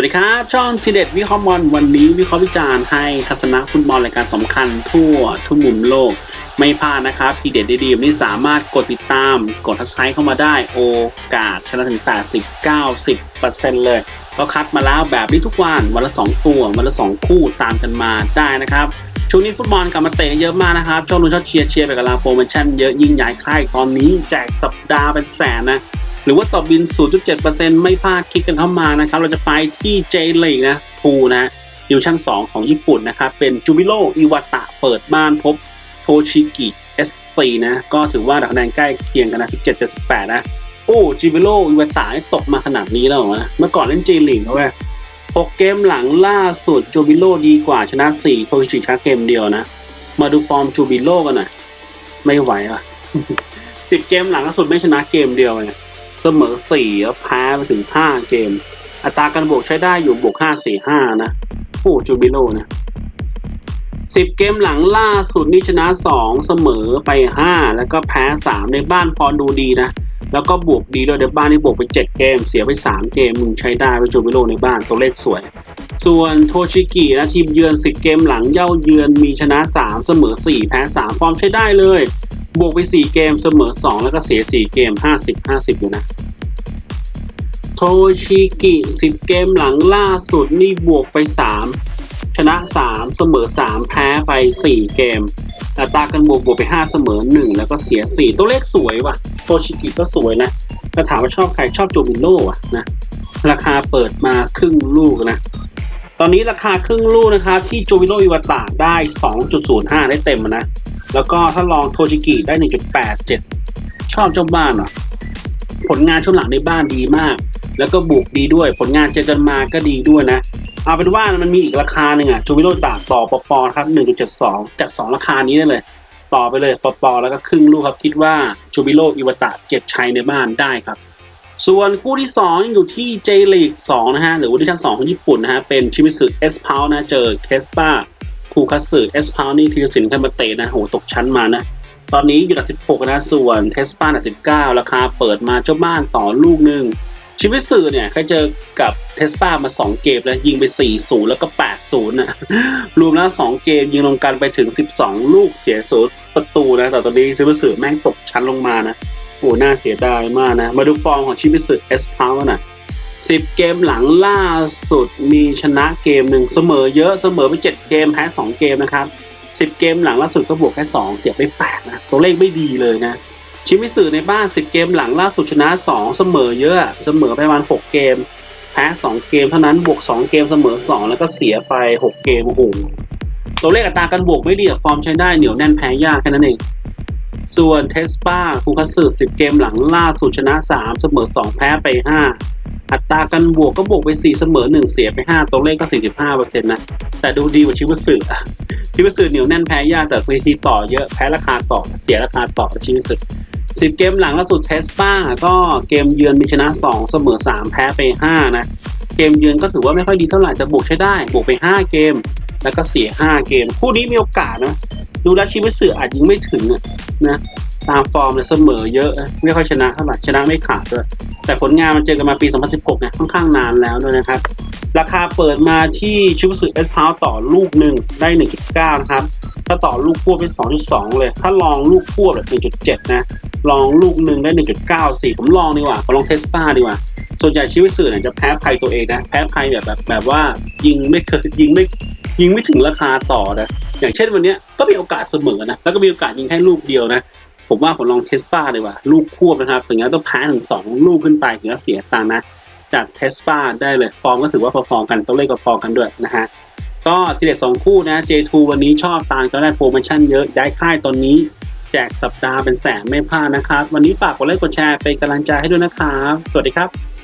วัสดีครับ ช่องทีเด็ดวิเคราะห์บอลวันนี้วิเคราะห์วิจารณ์ให้ทัศนะฟุตบอลรายการสำคัญทั่วทุกมุมโลก ไม่พลาดนะครับ ทีเด็ดดีๆวันนี้สามารถกดติดตาม กดทัสไครต์เข้ามาได้โอกาสชนะถึง80-90%เลยก็คัดมาแล้วแบบนี้ทุกวันวันละ 2 ตัว วันละ 2 คู่ตามกันมาได้นะครับช่วงนี้ฟุตบอลกลับมาเตะเยอะมากนะครับชอบลุ้นชอบเชียร์เชียร์ไปกับลาโปรโมชั่นเยอะยิ่งใหญ่ค่ายตอนนี้แจกสัปดาห์เป็นแสนนะ รือว่าต่อบิน 0.7%ไม่พลาดคลิกกันเข้ามานะครับ เราจะไปที่เจลีกนะทูนะดิวชั่น 2 ของญี่ปุ่นนะครับ เป็นจูบิโ o อิวาตะเปิดบ้านพบโทชิกิเอสปีนะ ก็ถือว่าคะแนนใกล้เคียงกันนะ 17 78นะ โอ้จูบิโ o อิวาตะตกมาขนาดนี้แล้วเหรอวะเมื่อก่อนเล่นเจลีกเขาเว้ย6เกมหลังล่าสุดจูบิโ o ดีกว่าชนะ 4 โทชิกิชนะเกมเดียวนะ มาดูฟอร์มจูบิโ o กันหน่อยไม่ไหวอะ10เกมหลังล่าสุดไม่ชนะเกมเดียวเลย เสมอสี่แล้วแพ้ไปถึงห้าเกม อัตราการบวกใช้ได้อยู่บวกห้าสี่ห้านะโอ้จูบิโลนะสิบเกมหลังล่าสุดนี่ชนะสองเสมอไปห้าแล้วก็แพ้สามในบ้านพอดูดีนะ แล้วก็บวกดีด้วยในบ้านนี่บวกไปเจ็ดเกม เสียไปสามเกมมึงใช้ได้ไปจูบิโลในบ้านตัวเลขสวย ส่วนโทชิกินะทีมเยือนสิบเกมหลังเย่าเยือนมีชนะสามเสมอสี่แพ้สามฟอร์มใช้ได้เลย บวกไป 4 เกมเสมอ 2 แล้วก็เสีย 4 เกม 50 50 อยู่นะ โทชิกิ 10 เกมหลังล่าสุดนี่บวกไป 3 ชนะ 3 เสมอ 3 แพ้ไป 4 เกมอัตราการบวกบวกไป 5 เสมอ 1 แล้วก็เสีย 4 ตัวเลขสวยว่ะ โทชิกิก็สวยนะถ้าถามว่าชอบใครชอบโจมิโน่อะนะ ราคาเปิดมาครึ่งลูกนะ ตอนนี้ราคาครึ่งลูกนะครับที่โจวิโรอิวาตะได้ 2.05 ได้เต็มนะ แล้วก็ถ้าลองโทชิกิได้ 1.87 ชอบเจ้าบ้านเหรอผลงานช่วงหลังในบ้านดีมาก แล้วก็บุกดีด้วย ผลงานเจอกันมาก็ดีด้วยนะ เอาเป็นว่ามันมีอีกราคาหนึ่งอะ จูบิโรตากต่อปปอครับ 1.72จัด2ราคานี้ได้เลย ต่อไปเลยปปอแล้วก็ครึ่งลูกครับ คิดว่าจูบิโรอิวตะเก็บชัยในบ้านได้ครับ ส่วนคู่ที่2ยังอยู่ที่เจลีก2นะฮะ หรือว่าดิชั่น2ของญี่ปุ่นนะฮะ เป็นชิมิสึเอสพาวนะ เจอเคสตา คูคัตสึเอสพาวนี่ทีสินคันมาเตะนะโหตกชั้นมานะ ตอนนี้อยู่อันดับ16 นะส่วนเทสปาอันดับ19 ราคาเปิดมาเจ้าบ้านต่อลูกหนึ่งชีวิตสื่อเนี่ยเคยเจอกับเทสปามา 2 เกมแล้วยิงไป 4-0 แล้วก็ 8-0นะรวมแล้ว 2 เกมยิงลงกันไปถึง 12 ลูกเสียศูนย์ประตูนะ แต่ตอนนี้ชีวิตสื่อแม่งตกชั้นลงมานะโอ้หน่าเสียดายมากนะ มาดูฟอร์มของชีวิตสื่อเอสพาวน่ะ สิบเกมหลังล่าสุดมีชนะเกมหนึ่งเสมอเยอะเสมอไปเจ็ดเกมแพ้สองเกมนะครับสิบเกมหลังล่าสุดก็บวกแค่สองเสียไปแปดนะตัวเลขไม่ดีเลยนะชิมิสึในบ้านสิบเกมหลังล่าสุดชนะสองเสมอเยอะเสมอไปประมาณหกเกม แพ้สองเกมเท่านั้นบวกสองเกมเสมอสองแล้วก็เสียไปหกเกมโอ้โหตัวเลขอัตราการบวกไม่ดีฟอร์มใช้ได้เหนียวแน่นแพ้ยากแค่นั้นเองส่วนเทสปาคูคัสึ10 เกมหลังล่าสุดชนะ 3 เสมอ 2 แพ้ไป 5 อัตราการบวกก็บวกไป 4 เสมอ 1 เสียไป 5 ตัวเลขก็ 45%นะ แต่ดูดีกว่าชิวสึอะชิวสึเหนียวแน่นแพ้ยากแต่เวทีต่อเยอะแพ้ราคาต่อเสียราคาต่อชิวสึ10เกมหลังล่าสุดเทสปาก็เกมเยือนมีชนะ 2 เสมอ 3 แพ้ไป 5 นะ เกมเยือนก็ถือว่าไม่ค่อยดีเท่าไหร่แต่บวกใช้ได้ บวกไป 5 เกม แล้วก็เสีย 5 เกม คู่นี้มีโอกาสนะ ดูแลวชิมิสึอาจยิงไม่ถึงนะตามฟอร์มเนี่ยเสมอเยอะนะไม่ค่อยชนะเท่าไหร่ชนะไม่ขาดด้วย แต่ผลงานมันเจอกันมาปี 2016 เนี่ยค่อนข้างนานแล้วด้วยนะครับ ราคาเปิดมาที่ชิมิสึเอสพาวต่อลูกหนึ่งได้ 1.9 นะครับ ถ้าต่อลูกควบเป็น 2.2 เลย ถ้าลองลูกควบแบบ1.7 นะ ลองลูกหนึ่งได้ 1.94 ผมลองดีกว่าผมลองเทสป้าดีกว่า ส่วนใหญ่ชิมิสึเนี่ยจะแพ้ภัยตัวเองนะ แพ้ภัยแบบแบบแบบว่ายิงไม่เคยยิงไม่ยิงไม่ถึงราคาต่อนะ อย่างเช่นวันนี้ก็มีโอกาสเสมอนะ แล้วก็มีโอกาสยิงแค่ลูกเดียวนะ ผมว่าผมลองเทสป้าดีกว่า ลูกควบนะครับถึงจะต้องแพ้ถึงสองลูกขึ้นไปถึงจะเสียตังนะ จากเทสป้าได้เลย ฟอร์มก็ถือว่าพอๆกันตัวเลขก็พอกันด้วยนะฮะก็ทีเด็ดสองคู่นะ J2 วันนี้ชอบตามก็ได้โปรโมชั่นเยอะย้ายค่ายตอนนี้ แจกสัปดาห์เป็นแสนไม่พลาดนะครับ วันนี้ฝากกดไลค์กดแชร์เป็นกำลังใจให้ด้วยนะครับ สวัสดีครับ